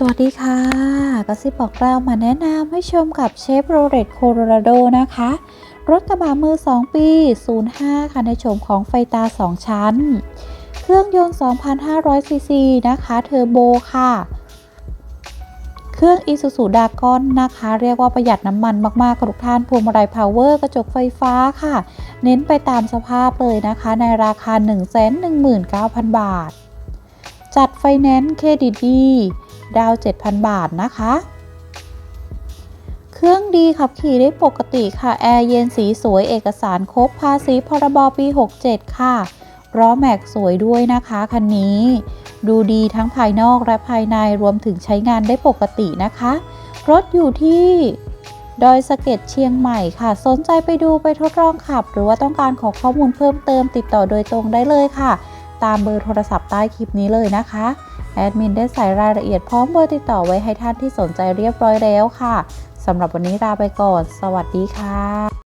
สวัสดีค่ะก็ซิบบอกเรามาแนะนำให้ชมกับเชฟโรเลตโคโลราโดนะคะ รถกระบะมือ 2 ปี 05 ค่ะในโฉมของไฟตา 2 ชั้น เครื่องยนต์ 2,500 ซีซีนะคะ เทอร์โบค่ะ เครื่อง Isuzu d a g o n นนะคะ เรียกว่าประหยัดน้ำมันมากๆกับทุกท่านพวงมาลัยพาวเวอร์กระจกไฟฟ้าค่ะ เน้นไปตามสภาพเลยนะคะ ในราคา 119,000 บาท จัดไฟแนนซ์เครดิตดี ดาว 7,000 บาทนะคะ เครื่องดีขับขี่ได้ปกติค่ะ แอร์เย็นสีสวยเอกสารครบภาษีพรบปี 67 ค่ะล้อแม็กสวยด้วยนะคะคันนี้ ดูดีทั้งภายนอกและภายในรวมถึงใช้งานได้ปกตินะคะ รถอยู่ที่ดอยสะเก็ดเชียงใหม่ค่ะ สนใจไปดูไปทดลองขับ หรือว่าต้องการขอข้อมูลเพิ่มเติมติดต่อโดยตรงได้เลยค่ะ ตามเบอร์โทรศัพท์ใต้คลิปนี้เลยนะคะ แอดมินได้ใส่รายละเอียดพร้อมเบอร์ติดต่อไว้ให้ท่านที่สนใจเรียบร้อยแล้วค่ะสำหรับวันนี้ลาไปก่อน สวัสดีค่ะ